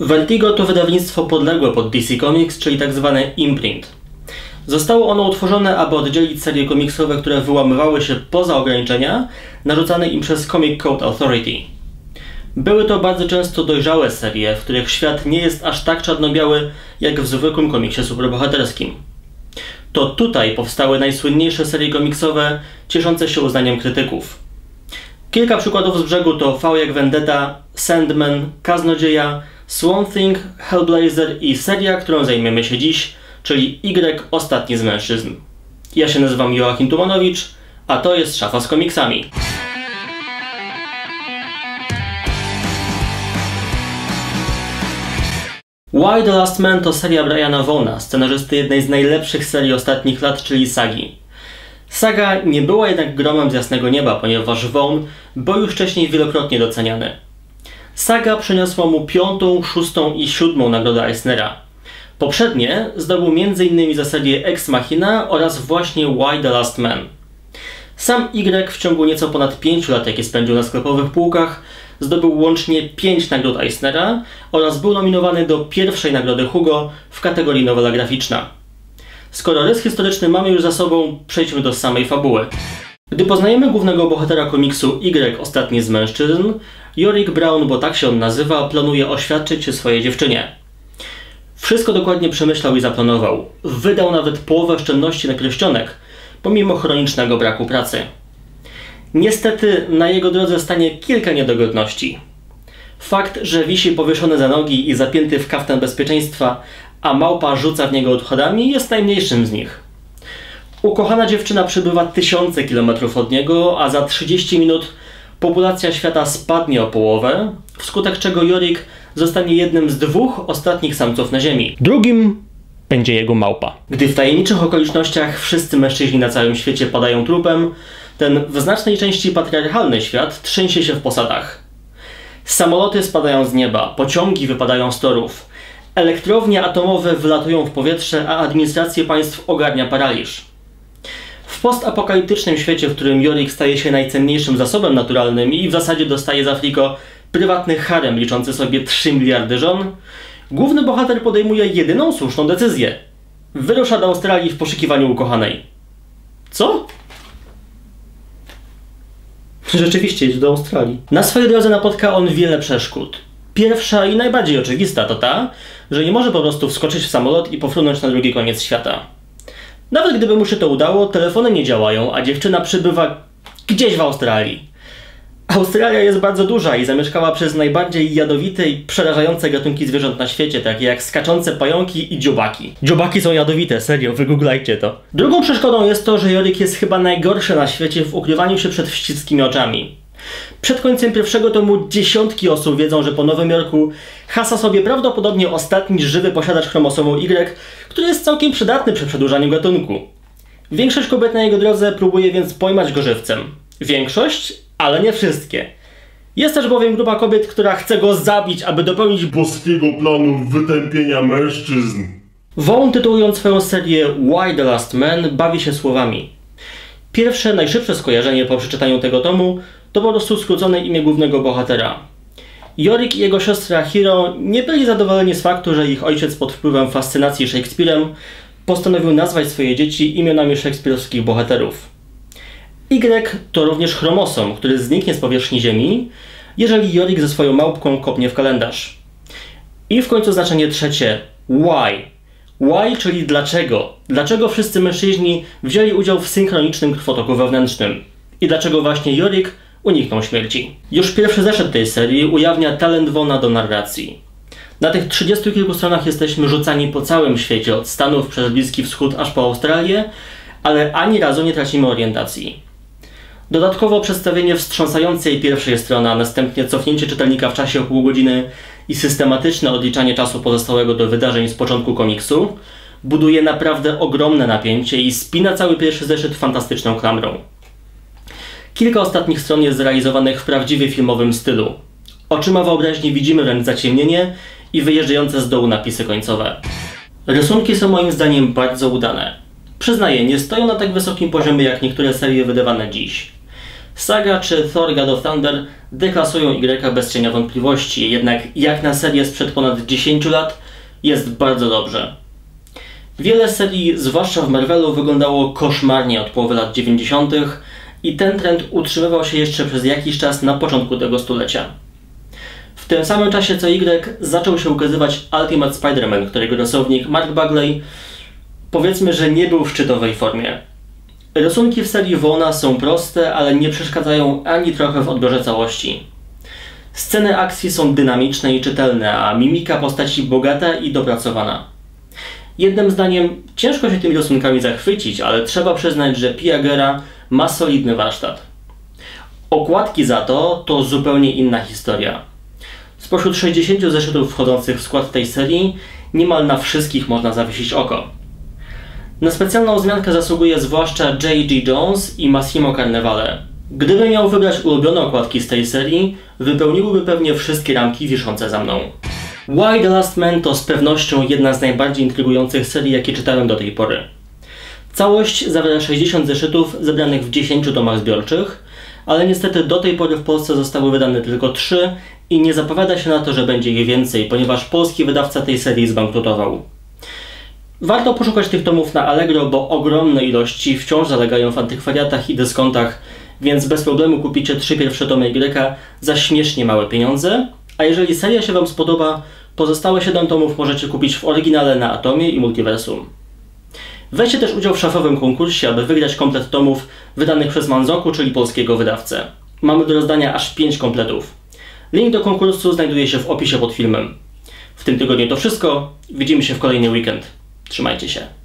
Vertigo to wydawnictwo podległe pod DC Comics, czyli tak zwane imprint. Zostało ono utworzone, aby oddzielić serie komiksowe, które wyłamywały się poza ograniczenia narzucane im przez Comic Code Authority. Były to bardzo często dojrzałe serie, w których świat nie jest aż tak czarno-biały jak w zwykłym komiksie superbohaterskim. To tutaj powstały najsłynniejsze serie komiksowe cieszące się uznaniem krytyków. Kilka przykładów z brzegu to V jak Vendetta, Sandman, Kaznodzieja, Swamp Thing, Hellblazer i seria, którą zajmiemy się dziś, czyli Y Ostatni z mężczyzn. Ja się nazywam Joachim Tumanowicz, a to jest Szafa z komiksami. Why the Last Man to seria Briana Vona, scenarzysty jednej z najlepszych serii ostatnich lat, czyli Sagi. Saga nie była jednak gromem z jasnego nieba, ponieważ Vaughn był już wcześniej wielokrotnie doceniany. Saga przyniosła mu piątą, szóstą i siódmą nagrodę Eisnera. Poprzednie zdobył m.in. za serię Ex Machina oraz właśnie Why the Last Man. Sam Y w ciągu nieco ponad 5 lat, jakie spędził na sklepowych półkach, zdobył łącznie 5 nagród Eisnera oraz był nominowany do pierwszej nagrody Hugo w kategorii nowela graficzna. Skoro rys historyczny mamy już za sobą, przejdźmy do samej fabuły. Gdy poznajemy głównego bohatera komiksu Y, ostatni z mężczyzn, Yorick Brown, bo tak się on nazywa, planuje oświadczyć się swojej dziewczynie. Wszystko dokładnie przemyślał i zaplanował. Wydał nawet połowę oszczędności na pierścionek, pomimo chronicznego braku pracy. Niestety na jego drodze stanie kilka niedogodności. Fakt, że wisi powieszony za nogi i zapięty w kaftan bezpieczeństwa, a małpa rzuca w niego odchodami, jest najmniejszym z nich. Ukochana dziewczyna przybywa tysiące kilometrów od niego, a za 30 minut populacja świata spadnie o połowę, wskutek czego Jorik zostanie jednym z dwóch ostatnich samców na Ziemi. Drugim będzie jego małpa. Gdy w tajemniczych okolicznościach wszyscy mężczyźni na całym świecie padają trupem, ten w znacznej części patriarchalny świat trzęsie się w posadach. Samoloty spadają z nieba, pociągi wypadają z torów, elektrownie atomowe wylatują w powietrze, a administrację państw ogarnia paraliż. W postapokaliptycznym świecie, w którym Jorik staje się najcenniejszym zasobem naturalnym i w zasadzie dostaje z Afriko prywatny harem liczący sobie 3 miliardy żon, główny bohater podejmuje jedyną słuszną decyzję. Wyrusza do Australii w poszukiwaniu ukochanej. Co? Rzeczywiście idzie do Australii. Na swojej drodze napotka on wiele przeszkód. Pierwsza i najbardziej oczywista to ta, że nie może po prostu wskoczyć w samolot i pofrunąć na drugi koniec świata. Nawet gdyby mu się to udało, telefony nie działają, a dziewczyna przybywa gdzieś w Australii. Australia jest bardzo duża i zamieszkała przez najbardziej jadowite i przerażające gatunki zwierząt na świecie, takie jak skaczące pająki i dziobaki. Dziobaki są jadowite, serio, wygooglajcie to. Drugą przeszkodą jest to, że Jorik jest chyba najgorszy na świecie w ukrywaniu się przed wściskimi oczami. Przed końcem pierwszego tomu dziesiątki osób wiedzą, że po Nowym Jorku hasa sobie prawdopodobnie ostatni żywy posiadacz chromosomu Y, który jest całkiem przydatny przy przedłużaniu gatunku. Większość kobiet na jego drodze próbuje więc pojmać go żywcem. Większość, ale nie wszystkie. Jest też bowiem grupa kobiet, która chce go zabić, aby dopełnić boskiego planu wytępienia mężczyzn. Vaughn tytułując swoją serię Why the Last Man bawi się słowami. Pierwsze, najszybsze skojarzenie po przeczytaniu tego tomu to po prostu skrócone imię głównego bohatera. Jorik i jego siostra Hiro nie byli zadowoleni z faktu, że ich ojciec pod wpływem fascynacji Shakespearem postanowił nazwać swoje dzieci imionami szekspirowskich bohaterów. Y to również chromosom, który zniknie z powierzchni Ziemi, jeżeli Jorik ze swoją małpką kopnie w kalendarz. I w końcu znaczenie trzecie why. Why, czyli dlaczego. Dlaczego wszyscy mężczyźni wzięli udział w synchronicznym krwotoku wewnętrznym. I dlaczego właśnie Jorik uniknął śmierci. Już pierwszy zeszyt tej serii ujawnia talent Wona do narracji. Na tych 30 kilku stronach jesteśmy rzucani po całym świecie, od Stanów przez Bliski Wschód aż po Australię, ale ani razu nie tracimy orientacji. Dodatkowo przedstawienie wstrząsającej pierwszej strony, a następnie cofnięcie czytelnika w czasie o pół godziny i systematyczne odliczanie czasu pozostałego do wydarzeń z początku komiksu buduje naprawdę ogromne napięcie i spina cały pierwszy zeszyt fantastyczną klamrą. Kilka ostatnich stron jest zrealizowanych w prawdziwie filmowym stylu. Oczyma wyobraźni widzimy wręcz zaciemnienie i wyjeżdżające z dołu napisy końcowe. Rysunki są moim zdaniem bardzo udane. Przyznaję, nie stoją na tak wysokim poziomie jak niektóre serie wydawane dziś. Saga czy Thor God of Thunder deklasują Y bez cienia wątpliwości, jednak jak na serię sprzed ponad 10 lat jest bardzo dobrze. Wiele serii, zwłaszcza w Marvelu, wyglądało koszmarnie od połowy lat 90. i ten trend utrzymywał się jeszcze przez jakiś czas na początku tego stulecia. W tym samym czasie co Y zaczął się ukazywać Ultimate Spider-Man, którego rysownik Mark Bagley powiedzmy, że nie był w szczytowej formie. Rysunki w serii Wona są proste, ale nie przeszkadzają ani trochę w odbiorze całości. Sceny akcji są dynamiczne i czytelne, a mimika postaci bogata i dopracowana. Jednym zdaniem, ciężko się tymi rysunkami zachwycić, ale trzeba przyznać, że Piagera ma solidny warsztat. Okładki za to to zupełnie inna historia. Spośród 60 zeszytów wchodzących w skład tej serii, niemal na wszystkich można zawiesić oko. Na specjalną wzmiankę zasługuje zwłaszcza J.G. Jones i Massimo Carnevale. Gdyby miał wybrać ulubione okładki z tej serii, wypełniłyby pewnie wszystkie ramki wiszące za mną. Why the Last Man to z pewnością jedna z najbardziej intrygujących serii, jakie czytałem do tej pory. Całość zawiera 60 zeszytów zebranych w 10 domach zbiorczych, ale niestety do tej pory w Polsce zostały wydane tylko 3 i nie zapowiada się na to, że będzie ich więcej, ponieważ polski wydawca tej serii zbankrutował. Warto poszukać tych tomów na Allegro, bo ogromne ilości wciąż zalegają w antykwariatach i dyskontach, więc bez problemu kupicie trzy pierwsze tomy Y za śmiesznie małe pieniądze, a jeżeli seria się Wam spodoba, pozostałe 7 tomów możecie kupić w oryginale na Atomie i Multiversum. Weźcie też udział w szafowym konkursie, aby wygrać komplet tomów wydanych przez Manzoku, czyli polskiego wydawcę. Mamy do rozdania aż 5 kompletów. Link do konkursu znajduje się w opisie pod filmem. W tym tygodniu to wszystko. Widzimy się w kolejny weekend. Trzymajcie się.